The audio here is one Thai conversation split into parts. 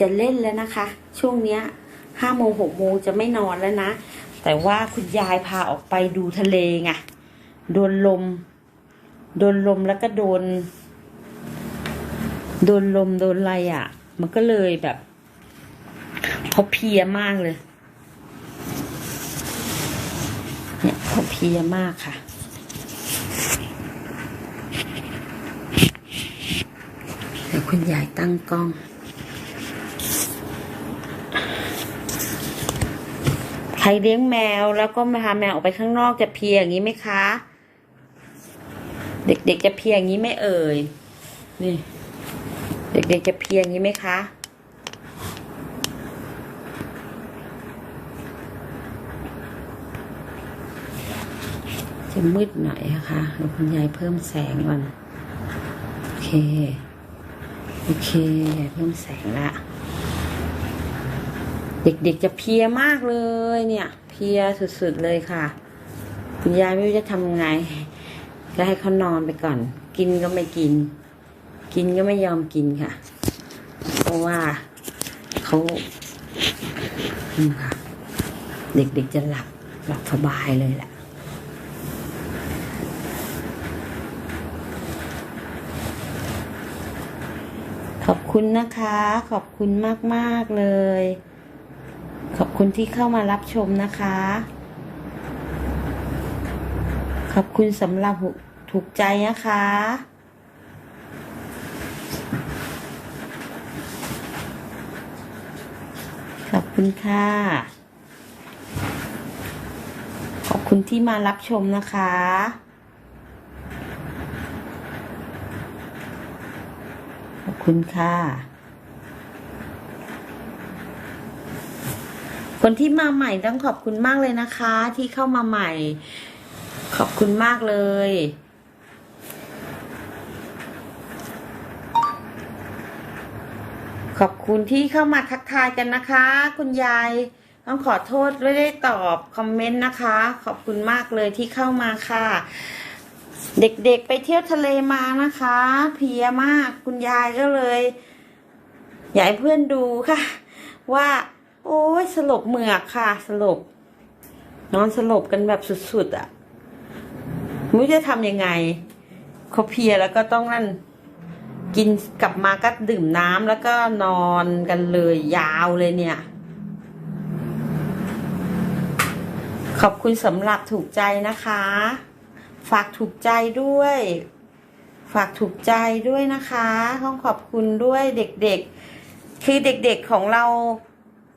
จะเล่นแล้วนะคะ ช่วงเนี้ยห้าโมงหกโมงจะไม่นอนแล้วนะ แต่ว่าคุณยายพาออกไปดูทะเลไงโดนลม โดนลมแล้วก็โดน โดนลมโดนอะไรอะ่ะ มันก็เลยแบบเขาเพียมากเลย เนี่ยเขาเพียมากค่ะคุณยายตั้งกล้อง ใค รเลี้ยงแมวแล้วก็มาพาแมวออกไปข้างนอกจะเพียอย่างนี้ไหมคะ เด็กๆจะเพียอย่างนี้ไหม่เอ่ยนี่ เด็กๆจะเพียอย่างนี้ไหมคะจะมืดหน่อยนะคะเดี๋ยวคุณยายเพิ่มแสงก่อน โอเค โอเคยายเพิ่มแสงละ เด็กๆจะเพียมากเลยเนี่ย เพียสุดๆเลยค่ะ คุณยายไม่รู้จะทำไงก็ให้เขานอนไปก่อน กินก็ไม่กิน กินก็ไม่ยอมกินค่ะ เพราะว่าเขาค่ะ เด็กๆจะหลับหลับสบายเลยแหละขอบคุณนะคะ ขอบคุณมาก ๆ เลย ขอบคุณที่เข้ามารับชมนะคะ ขอบคุณสำหรับถูกใจนะคะ ขอบคุณค่ะ ขอบคุณที่มารับชมนะคะขอบคุณค่ะ คนที่มาใหม่ต้องขอบคุณมากเลยนะคะ ที่เข้ามาใหม่ ขอบคุณมากเลย ขอบคุณที่เข้ามาทักทายกันนะคะ คุณยายต้องขอโทษไม่ได้ตอบคอมเมนต์นะคะ ขอบคุณมากเลยที่เข้ามาค่ะ เด็กๆไปเที่ยวทะเลมานะคะ เพียมากคุณยายก็เลย อยากให้เพื่อนดูค่ะ ว่า โอ้ยสลบเหมือกค่ะ สลบ นอนสลบกันแบบสุดๆอะ่ะไม่รู้จะทำยังไงเขาเพียแล้วก็ต้องนั่น กินกลับมาก็ดื่มน้ำแล้วก็นอนกันเลยยาวเลยเนี่ย ขอบคุณสำหรับถูกใจนะคะ ฝากถูกใจด้วย ฝากถูกใจด้วยนะคะ ต้องขอบคุณด้วยเด็กๆ คือเด็กๆของเรา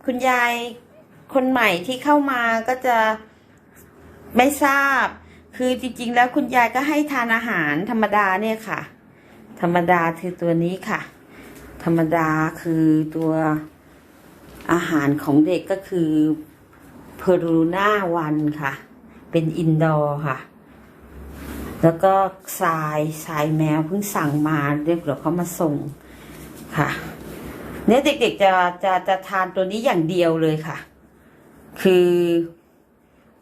คุณยายคนใหม่ที่เข้ามาก็จะไม่ทราบ คือจริง ๆ แล้วคุณยายก็ให้ทานอาหารธรรมดาเนี่ยค่ะ ธรรมดาคือตัวนี้ค่ะ ธรรมดาคือตัวอาหารของเด็กก็คือเพอรูน่าวันค่ะ เป็นอินดอร์ค่ะ แล้วก็ทรายทรายแมวเพิ่งสั่งมาเรียกเดี๋ยวเขามาส่งค่ะ เนี่ยเด็กๆจะจะจะทานตัวนี้อย่างเดียวเลยค่ะ คือ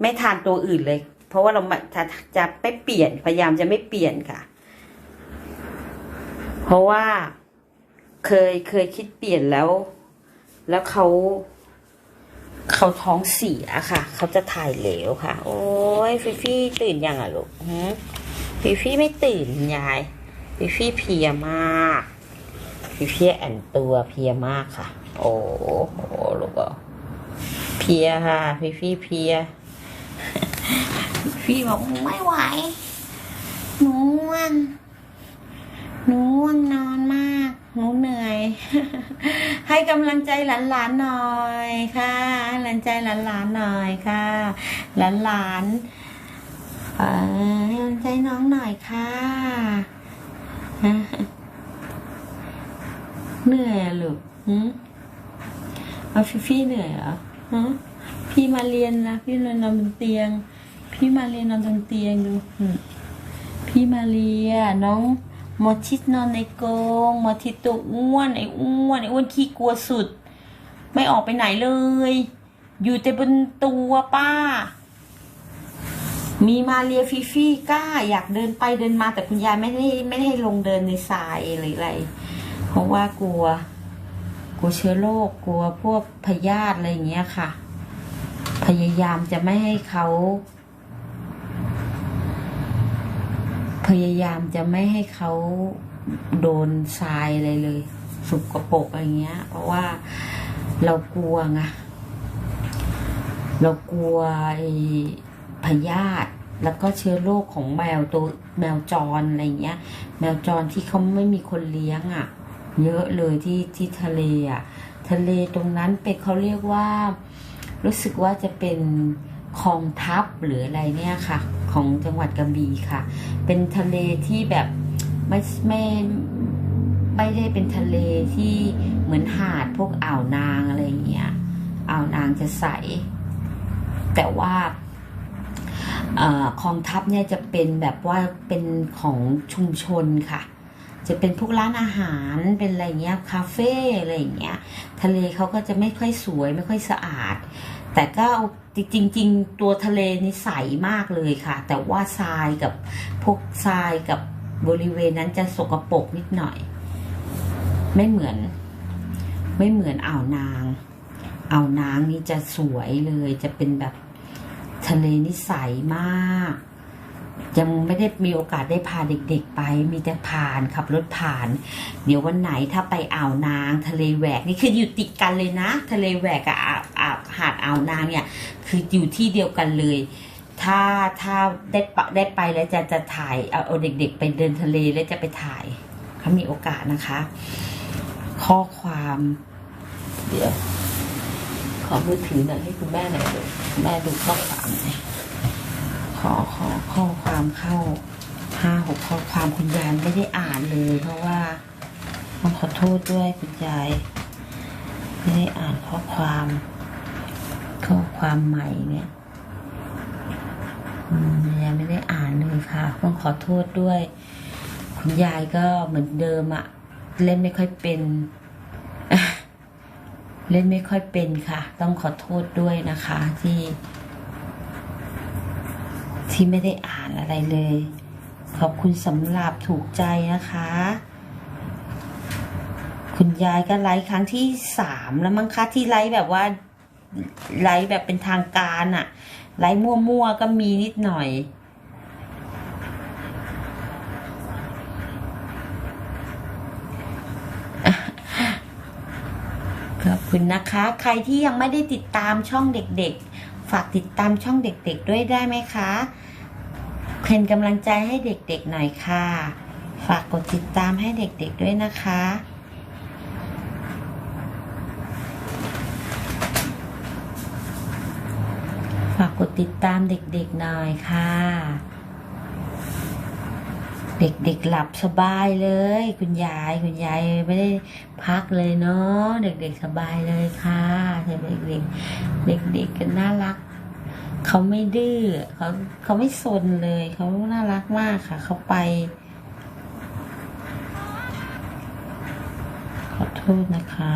ไม่ทานตัวอื่นเลย เพราะว่าเราจะจะไม่เปลี่ยนพยายามจะไม่เปลี่ยนค่ะ เพราะว่าเคยเคยคิดเปลี่ยนแล้ว แล้วเขาเขาท้องเสียค่ะ เขาจะถ่ายเหลวค่ะ โอ้ยฟิฟี่ตื่นยังอะลูกฟิฟี่ไม่ตื่นยายฟิฟี่เพียมาก พี่เพียแอนตัวเพลียมากค่ะ โอ้โหลูกอะเพลียค่ะ พี่พี่เพลีย พี่บอกไม่ไหวหนูง่วงหนูง่วงนอนมาก หนูเหนื่อย ให้กำลังใจหลานๆหน่อยค่ะให้กำลังใจหลานๆหน่อยค่ะ หลานๆเอ่อให้กำลังใจน้องหน่อยค่ะ เหนื่อยอะลูกหืมเอาพี่พี่เหนื่อยเหรอฮะพี่มาเรียนนะพี่นอนบนเตียง พี่มาเรียนนอนบนเตียงดูพี่มาเรียน้องมอทิสนอนในกรงมอทิสตัวอ้วนไอ้อ้วนไอ้อ้วนขี้กลัวสุด ไม่ออกไปไหนเลย อยู่แต่บนตัวป้า มีมาเรียฟีฟี่กล้า อยากเดินไปเดินมาแต่คุณยายไม่ได้ไม่ได้ให้ลงเดินในทรายหรืออะไร ราะว่ากลัว กลัวเชื้อโรคกลัวพวกพยาธิอะไรอย่างเงี้ยค่ะ พยายามจะไม่ให้เขาพยายามจะไม่ให้เขาโดนทรายอะไรเลย สุกปรกอะไรเงี้ย เพราะว่าเรากลัวไงเรากลัวไอ้พยาธิแล้วก็เชื้อโรคของแมวตัวแมวจรอะไรเงี้ย แมวจรที่เขาไม่มีคนเลี้ยงอะ่ะ เยอะเลยที่ที่ทะเลอะ่ะทะเลตรงนั้นเป็นเขาเรียกว่า รู้สึกว่าจะเป็นคลองทับหรืออะไรเนี่ยค่ะ ของจังหวัดกระบี่ค่ะ เป็นทะเลที่แบบไม่ไม่ไม่ได้เป็นทะเลที่เหมือนหาดพวกอ่าวนางอะไรเงี้ยอ่าวนางจะใส แต่ว่าคลองทับเนี่ยจะเป็นแบบว่าเป็นของชุมชนค่ะ จะเป็นพวกร้านอาหารเป็นอะไรเงี้ยคาเฟ่อะไรอย่างเงี้ยทะเลเขาก็จะไม่ค่อยสวยไม่ค่อยสะอาด แต่ก็จริงๆตัวทะเลนี่ใสมากเลยค่ะ แต่ว่าทรายกับพวกทรายกับบริเวณนั้นจะสกปรกนิดหน่อย ไม่เหมือน ไม่เหมือนอ่าวนางอ่าวนางนี่จะสวยเลยจะเป็นแบบทะเลนี่ใสมาก ยังไม่ได้มีโอกาสได้พาเด็ก ๆ ไป มีแต่ผ่านขับรถผ่าน เดี๋ยววันไหนถ้าไปอ่าวนาง ทะเลแหวกนี่คืออยู่ติดกันเลยนะ ทะเลแหวกกับอ่าวอ่าวหาดอ่าวนางเนี่ย คืออยู่ที่เดียวกันเลย ถ้าถ้าได้ปะได้ไปแล้วจะจะถ่ายเอาเด็ก ๆ ไปเดินทะเลแล้วจะไปถ่ายถ้ามีโอกาสนะคะ ข้อความเดี๋ยวขอมือถือหน่อยให้คุณแม่หน่อยเลยแม่ดูข้อความหน่อย ขอขอข้อความเข้าห้าหกข้อความคุณยายไม่ได้อ่านเลย เพราะว่าต้องขอโทษด้วยคุณยายไม่ได้อ่านข้อความข้อความใหม่เนี่ยยายไม่ได้อ่านเลยค่ะต้องขอโทษด้วย คุณยายก็เหมือนเดิมอะเล่นไม่ค่อยเป็นเล่นไม่ค่อยเป็นค่ะ ต้องขอโทษด้วยนะคะที่ ที่ไม่ได้อ่านอะไรเลย ขอบคุณสำหรับถูกใจนะคะ คุณยายก็ไลฟ์ครั้งที่สามแล้วมั้งคะที่ไลฟ์แบบว่าไลฟ์แบบเป็นทางการอะไลฟ์มั่วๆก็มีนิดหน่อยขอบคุณนะคะ ใครที่ยังไม่ได้ติดตามช่องเด็กๆ ฝากติดตามช่องเด็กๆด้วยได้ไหมคะเป็นกำลังใจให้เด็กๆหน่อยค่ะ ฝากกดติดตามให้เด็กๆด้วยนะคะ ฝากกดติดตามเด็กๆหน่อยค่ะ เด็กๆหลับสบายเลย คุณยายคุณยายไม่ได้พักเลยเนาะเด็กๆสบายเลยค่ะเด็กๆเด็กๆกันน่ารักเขาไม่ดื้อเขาเขาไม่สนเลยเขาน่ารักมากค่ะเขาไป ขอโทษนะคะ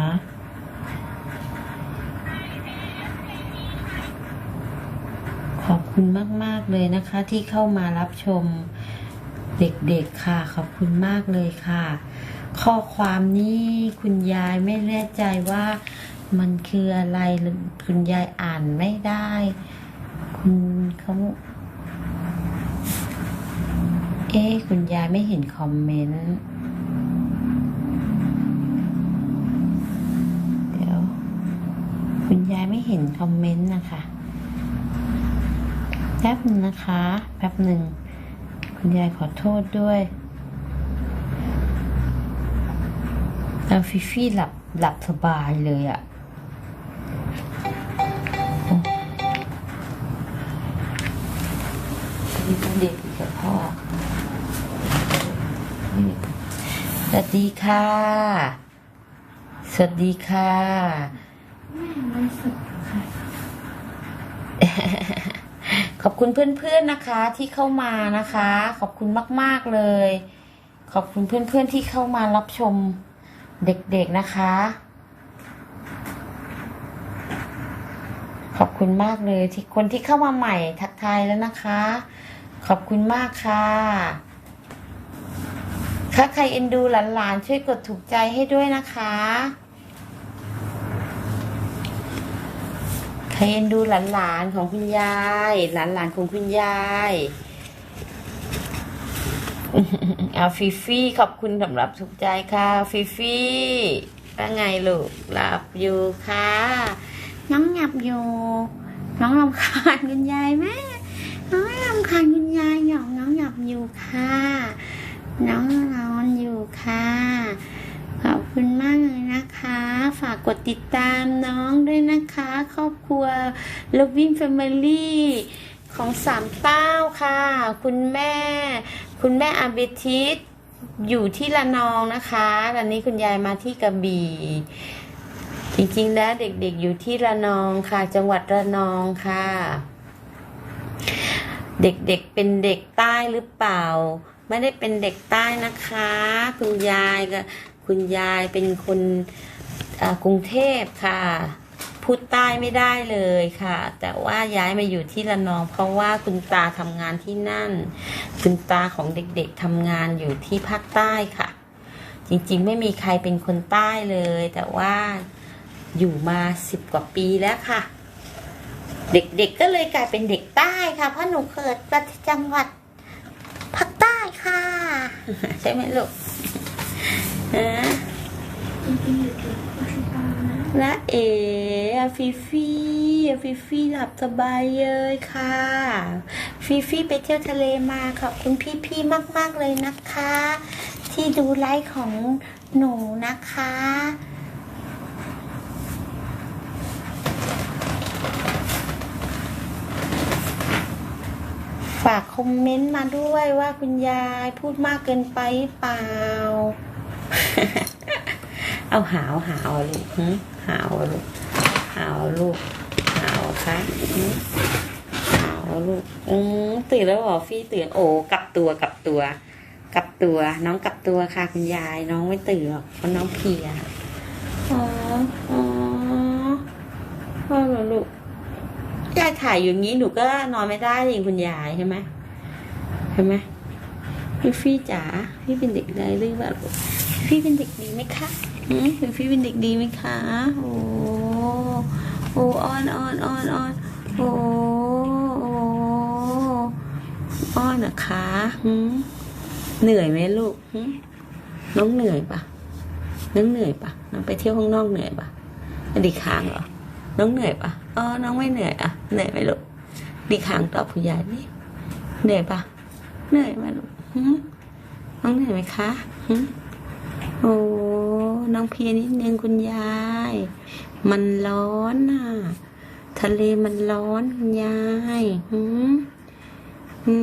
ขอบคุณมาก ๆ เลยนะคะที่เข้ามารับชม เด็กๆค่ะ ขอบคุณมากเลยค่ะ ข้อความนี้คุณยายไม่แน่ใจว่ามันคืออะไรคุณยายอ่านไม่ได้ คุณเขาเอ๊คุณยายไม่เห็นคอมเมนต์เดี๋ยว คุณยายไม่เห็นคอมเมนต์นะคะ แป๊บนึงนะคะ แป๊บหนึ่ง คุณยายขอโทษด้วยแต่ฟิฟี่หลับหลับสบายเลยอะโอ้นี่ต้องเด็กอีกับพ่อนี่สวัสดีค่ะ สวัสดีค่ะ ขอบคุณเพื่อนๆนะคะที่เข้ามานะคะ ขอบคุณมาก ๆเลย ขอบคุณเพื่อนๆที่เข้ามารับชมเด็กๆนะคะ ขอบคุณมากเลยที่คนที่เข้ามาใหม่ทักทายแล้วนะคะ ขอบคุณมากค่ะถ้าใครเอ็นดูหลานๆช่วยกดถูกใจให้ด้วยนะคะ เอ็นดูหลานๆของคุณยาย หลานๆของคุณยายเอาฟิฟี่ขอบคุณสำหรับสุขใจค่ะ ฟิฟี่ว่าไงลูกหลับอยู่ค่ะ น้องหลับอยู่ น้องรำคาญคุณยายไหมน้องรำคาญคุณยายหรอกน้องหลับอยู่ค่ะ น้องนอนอยู่ค่ะ ขอบคุณมากเลยนะคะ ฝากกดติดตามน้องด้วยนะคะ ครอบครัว Loving Family ของสามเต้าค่ะ คุณแม่ คุณแม่อาเบทิสอยู่ที่ละนองนะคะ ตอนนี้คุณยายมาที่กระบี่ จริงๆ แล้วเด็กๆอยู่ที่ระนองค่ะ จังหวัดระนองค่ะ เด็กๆเป็นเด็กใต้หรือเปล่า ไม่ได้เป็นเด็กใต้นะคะ คุณยายก็ คุณยายเป็นคนกรุงเทพค่ะ พูดใต้ไม่ได้เลยค่ะ แต่ว่าย้ายมาอยู่ที่ระนอง เพราะว่าคุณตาทำงานที่นั่น คุณตาของเด็กๆทำงานอยู่ที่ภาคใต้ค่ะ จริงๆ ไม่มีใครเป็นคนใต้เลย แต่ว่าอยู่มาสิบกว่าปีแล้วค่ะ เด็กๆก็เลยกลายเป็นเด็กใต้ค่ะ เพราะหนูเกิดจังหวัดภาคใต้ค่ะ ใช่ไหมลูก และเอ๋ฟิฟี่ฟิฟี่หลับสบายเลยค่ะ ฟิฟี่ไปเที่ยวทะเลมาขอบคุณพี่ๆมาก ๆ เลยนะคะ ที่ดูไลฟ์ของหนูนะคะ ฝากคอมเมนต์มาด้วยว่าคุณยายพูดมากเกินไปหรือเปล่า เอาหาวหาวลูกหึหาวลูกหาวลูกหาวคะหึหาวลูกอืมตื่นแล้วเหรอฟี่ตื่นโอ้กลับตัวกลับตัว กลับตัว น้องกลับตัวค่ะคุณยายน้องไม่ตื่นหรอกเพราะน้องเพลียอ๋ออ๋ออ๋อเหรอลูก ยายถ่ายอยู่างนี้หนูก็นอนไม่ได้เองคุณยายใช่ไหมใช่ไหมพี่ฟี่จ๋าพี่เป็นเด็กดีหรือเปล่าพี่เป็นเด็กดีไหมคะหืมพี่ฟี่เป็นเด็กดีไหมคะโอ้โอ้ออนออนออนออนโอ้โอ้อ้อนนะคะหืมเหนื่อยไหมลูกหืมน้องเหนื่อยปะน้องเหนื่อยปะน้องไปเที่ยวข้างนอกเหนื่อยปะอดีค้างเหรอน้องเหนื่อยปะ อ๋อน้องไม่เหนื่อยอะเหนื่อยไหมลูกดีค้างตอบผู้ใหญ่นี่เหนื่อยปะเหนื่อยไหมลูกหึน้องเหนื่อยไหมคะหึโอ้น้องเพียนิดนึงคุณยาย มันร้อนน่ะทะเลมันร้อนคุณยายหืมอื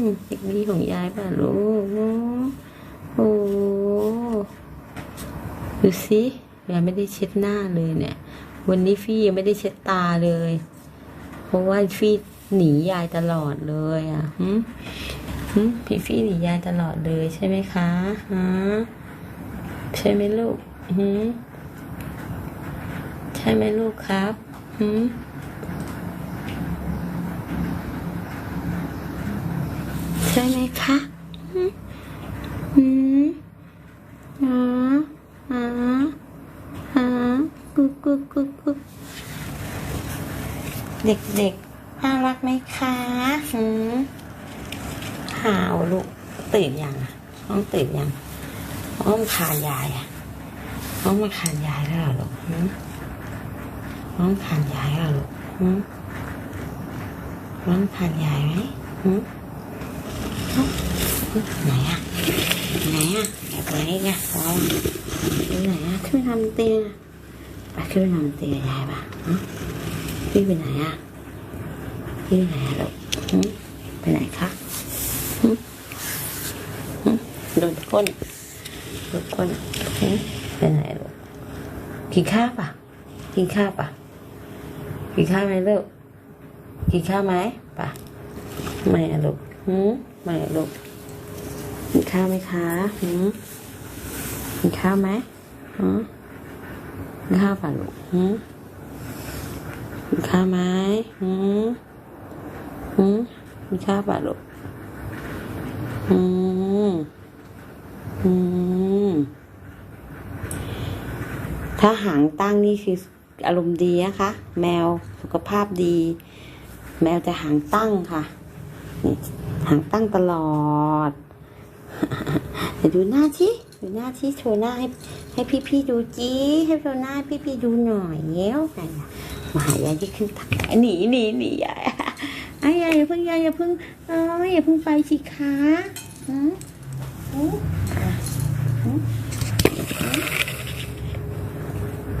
มเด็กดีของยายป่ะลูกโอ้ดูสิยายไม่ได้เช็ดหน้าเลยเนี่ย วันนี้ฟี่ยังไม่ได้เช็ดตาเลย เพราะว่าฟี่หนียายตลอดเลยอะหืมหืมพี่ฟี่หนียายตลอดเลยใช่ไหมคะฮะใช่ไหมลูกหืมใช่ไหมลูกครับหืมใช่ไหมคะหืมหืมอ๋ออ๋อ ฮะกุ๊กกุ๊กกุ๊กกุ๊ก เด็กๆ น่ารักไหมคะหืมหาวลูกตื่นยังอะน้องตื่นยังน้องมาคานยายอะน้องมาคานยายแล้วเหรอลูกหืมน้องคานยายแล้วเหรอลูกหืมน้องคานยายไหมหืมไหนอะไหนอะไหนอะว้าวไปไหนอะขึ้นไปทำเตียงอะไปขึ้นไปทำเตียงยายปะฮะ พี่ไปไหนอะพี่ไปไหนลูกไปไหนคะโดนก้นโดนก้นไปไหนลูกกินข้าวปะกินข้าวปะกินข้าวไหมลูกกินข้าวไหมปะไม่อะลูกหึไม่อะลูกกินข้าวไหมคะหึกินข้าวไหมหืมกินข้าวปะลูกหืม กินข้าไหมหืมหืมกินข้าป่ะลูกหืมหืมถ้าหางตั้งนี่คืออารมณ์ดีนะคะ แมวสุขภาพดี แมวจะหางตั้งค่ะนี่หางตั้งตลอดเดี๋ยวดูหน้าที่ดูหน้าที่โชว์หน้าให้ให้พี่ๆดูจีให้โชว์หน้าให้พี่ๆดูหน่อยเย้วไหนอะ มาหายายที่ขึ้นตักหนีหนีหนียายไอ้ยายอย่าเพิ่งยายอย่าเพิ่งเอ้ยอย่าเพิ่งไปสิคะอืมอืม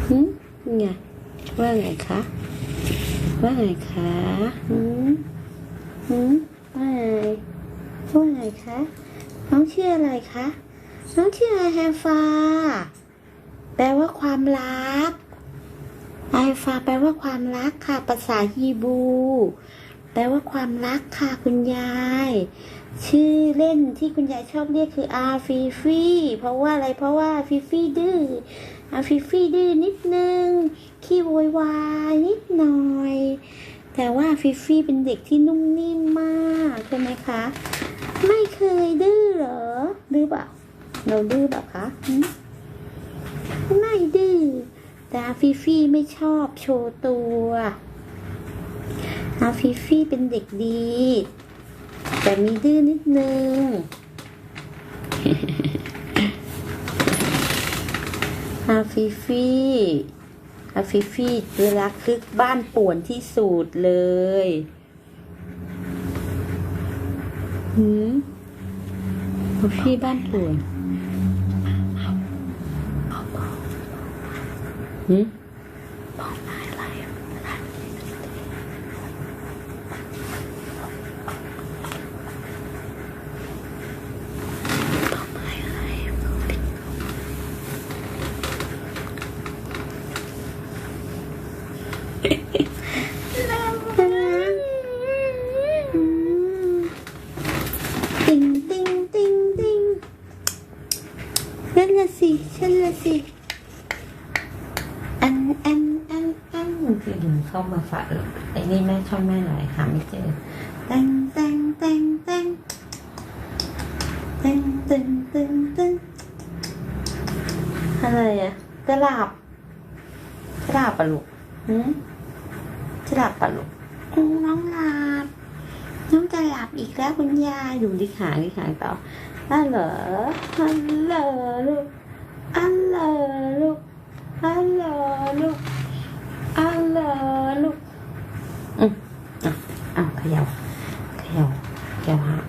อืมไงว่าไงคะว่าไงคะอืมอืมว่าไงว่าไงคะน้องชื่ออะไรคะน้องชื่ออะไอแฮฟาแปลว่าความรัก ไอฟาแปลว่าความรักค่ะ ภาษาฮีบู แปลว่าความรักค่ะคุณยาย ชื่อเล่นที่คุณยายชอบเรียกคืออาฟีฟีเพราะว่าอะไรเพราะว่าฟีฟีดื้ออาฟีฟีดื้อนิดนึง ขี้โวยวายนิดหน่อย แต่ว่าฟีฟีเป็นเด็กที่นุ่มนิ่มมากใช่ไหมคะ ไม่เคยดื้อเหรอดื้อเปล่าเราดื้อแบบคะไม่ดื้อ อาฟิฟี่ไม่ชอบโชว์ตัวอาฟิฟี่เป็นเด็กดี แต่มีดื้อนิดนึง อาฟิฟี่อาฟิฟี่เวลาคึกบ้านป่วนที่สุดเลยหืมอาฟิฟี่บ้านป่วน Hmm? คือดึงเข้ามาฝากไอ้นี่แม่ช่องแม่หน่อยหาไม่เจอแตงแตงแตงแตงแตงแตงแตงแตงอะไรอะกระลาบกระลาบปะลูกหืมกระลาบปะลูกน้องหลับน้องจะหลับอีกแล้วคุณยายดูดิหางดิหางต่ออันเหรออันเหรอลูกอันเหรอลูกฮัลโหลลูก ฮัลโหลลูก อืมอะอะเขย่าเขย่าเขย่าฮะ